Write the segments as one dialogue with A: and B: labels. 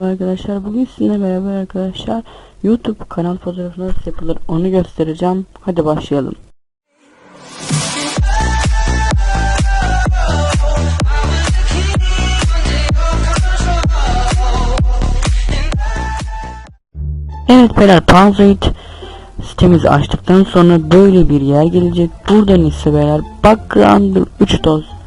A: Arkadaşlar bugün sizinle beraber arkadaşlar YouTube kanal fotoğrafı nasıl yapılır onu göstereceğim. Hadi başlayalım. Evet beyler Panzoid sitemizi açtıktan sonra böyle bir yer gelecek. Buradan ise beyler background 3 doz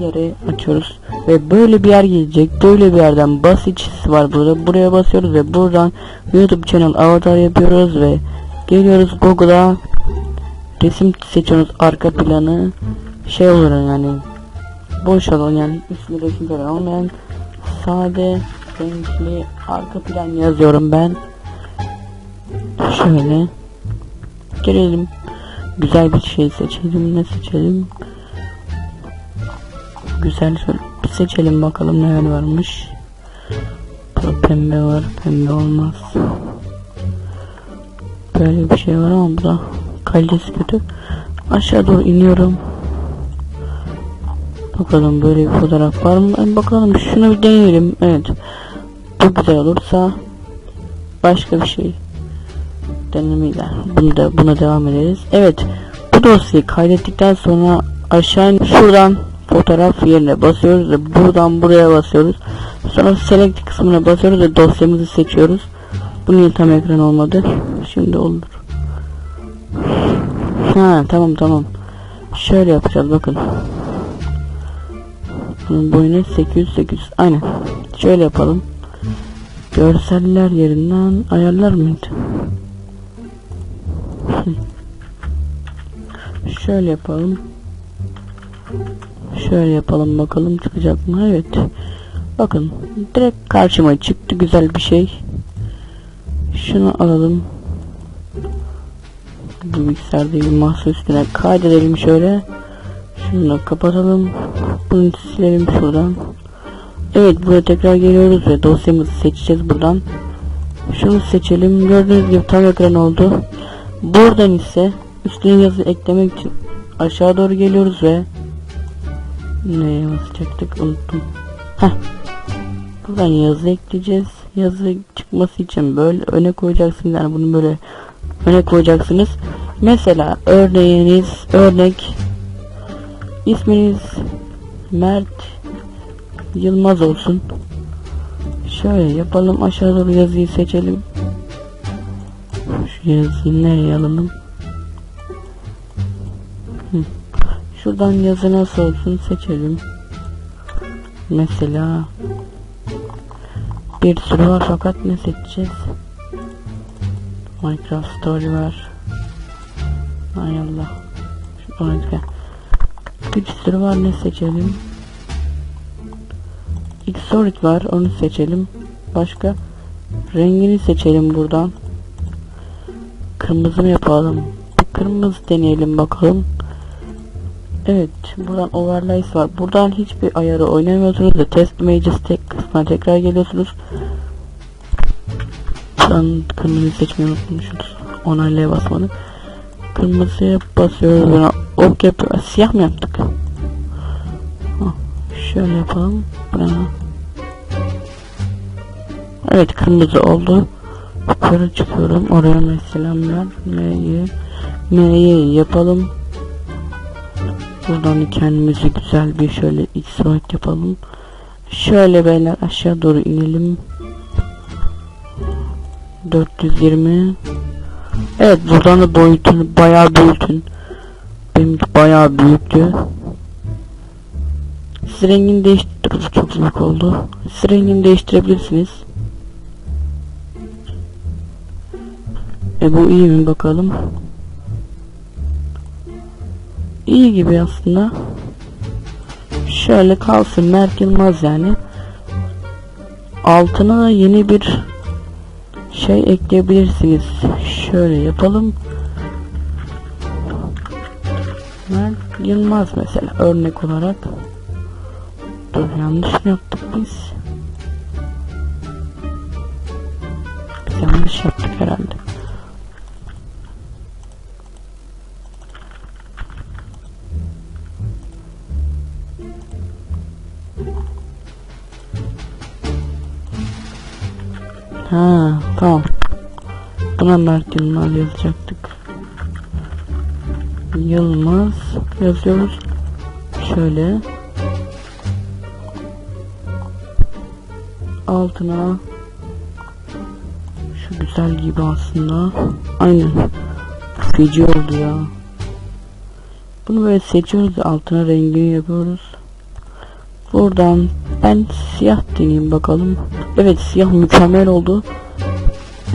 A: yeri açıyoruz. Ve böyle bir yer gelecek. Böyle bir yerden bas içisi var burada. Buraya basıyoruz ve buradan YouTube channel avatar yapıyoruz ve geliyoruz Google'a. Resim seçiyoruz arka planı. Şey olur yani boş olan yani üstünde resim falan olmayan sade renkli arka plan yazıyorum ben. Şöyle. Gelelim. Güzel bir şey seçelim ne seçelim güzel. Seçelim bakalım neler varmış. Burada pembe var pembe olmaz. Böyle bir şey var ama bu da kalitesi kötü. Aşağı doğru iniyorum. Bakalım böyle bir fotoğraf var mı? Ben bakalım şunu bir deneyelim. Evet. Bu güzel olursa başka bir şey denemeyle bunu da buna devam ederiz. Evet. Bu dosyayı kaydettikten sonra aşağı şuradan fotoğraf yerine basıyoruz ve buradan buraya basıyoruz. Sonra select kısmına basıyoruz ve dosyamızı seçiyoruz. Bunun tam ekran olmadı. Şimdi olur. Ha tamam tamam. Şöyle yapacağız bakın. Bunun boyunu 800 800 aynen. Şöyle yapalım. Görseller yerinden ayarlar mıydı? Şöyle yapalım. Şöyle yapalım bakalım çıkacak mı? Evet. Bakın direkt karşıma çıktı güzel bir şey. Şunu alalım. Bu bilgisayar değil masa üstüne kaydedelim şöyle. Şunu da kapatalım. Bunu silelim şuradan. Evet buraya tekrar geliyoruz ve dosyamızı seçeceğiz buradan. Şunu seçelim. Gördüğünüz gibi tam ekran oldu. Buradan ise üstüne yazı eklemek için aşağı doğru geliyoruz ve ne basacaktık unuttum. Heh. Buradan yazı ekleyeceğiz. Yazı çıkması için böyle öne koyacaksınız. Yani bunu böyle öne koyacaksınız. Mesela örneğiniz örnek isminiz Mert Yılmaz olsun. Şöyle yapalım aşağı doğru yazıyı seçelim. Şu yazıyı nereye alalım? Hı. Şuradan yazı nasıl olsun seçelim. Mesela bir sürü var fakat ne seçeceğiz? Minecraft Story var. Hay Allah. Şuradan gel. Bir sürü var ne seçelim? Xorg var onu seçelim. Başka rengini seçelim buradan. Kırmızı mı yapalım? Kırmızı deneyelim bakalım. Evet buradan overlays var. Buradan hiçbir ayarı oynamıyorsunuz ve test images tek kısmına tekrar geliyorsunuz. Buradan kırmızı seçmeyi unutmuşuz. Onaylaya basmanı. Kırmızıya basıyoruz. Buna ok yapıyor. Siyah mı yaptık? Şöyle yapalım. Evet kırmızı oldu. Yukarı çıkıyorum. Oraya mesela M'yi M'yi yapalım. Buradan kendimizi güzel bir şöyle X-Roid yapalım. Şöyle beyler aşağı doğru inelim. 420 Evet buradan da boyutunu bayağı büyütün. Benim bayağı büyüktü. Siz rengini değiştir çok büyük oldu. Siz değiştirebilirsiniz. E bu iyi mi bakalım. İyi gibi aslında. Şöyle kalsın Mert Yılmaz yani. Altına yeni bir şey ekleyebilirsiniz. Şöyle yapalım. Mert Yılmaz mesela örnek olarak. Dur yanlış mı yaptık biz? Biz yanlış yaptık herhalde. Ha tamam. Mert Yılmaz yazacaktık. Yılmaz yazıyoruz. Şöyle. Altına şu güzel gibi aslında. Aynen. Feci oldu ya. Bunu böyle seçiyoruz altına rengini yapıyoruz. Buradan ben siyah deneyeyim bakalım. Evet siyah mükemmel oldu.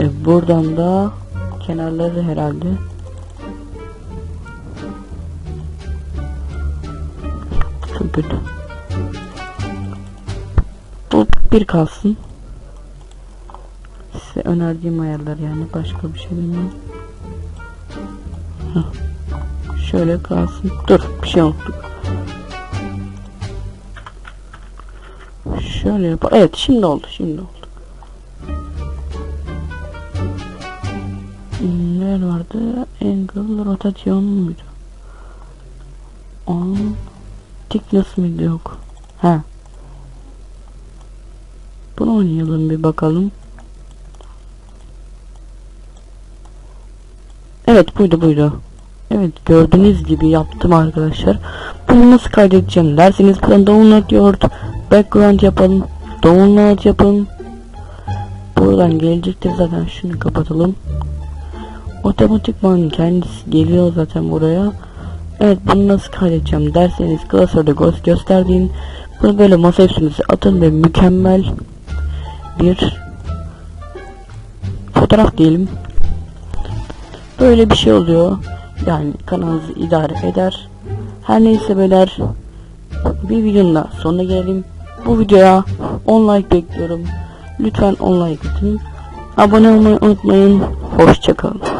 A: E, buradan da kenarları herhalde. Çok kötü. Bu bir kalsın. Size önerdiğim ayarlar yani başka bir şey bilmiyorum. Şöyle kalsın. Dur bir şey unuttuk. Şöyle yap. Evet şimdi oldu şimdi oldu. Neler vardı? Angle rotasyon muydu? On thickness mıydı yok? Ha. Bunu oynayalım bir bakalım. Evet buydu buydu. Evet gördüğünüz gibi yaptım arkadaşlar. Bunu nasıl kaydedeceğim derseniz download yoğurt, background yapalım, download yapın. Buradan gelecektir zaten şunu kapatalım. Otomatikman kendisi geliyor zaten buraya. Evet bunu nasıl kaydedeceğim derseniz klasörde ghost gösterdiğin bunu böyle masa üstünüze atın ve mükemmel bir fotoğraf diyelim. Böyle bir şey oluyor. Yani kanalınızı idare eder. Her neyse beyler bir videonun sonuna gelelim. Bu videoya 10 like bekliyorum. Lütfen 10 like atın. Abone olmayı unutmayın. Hoşçakalın.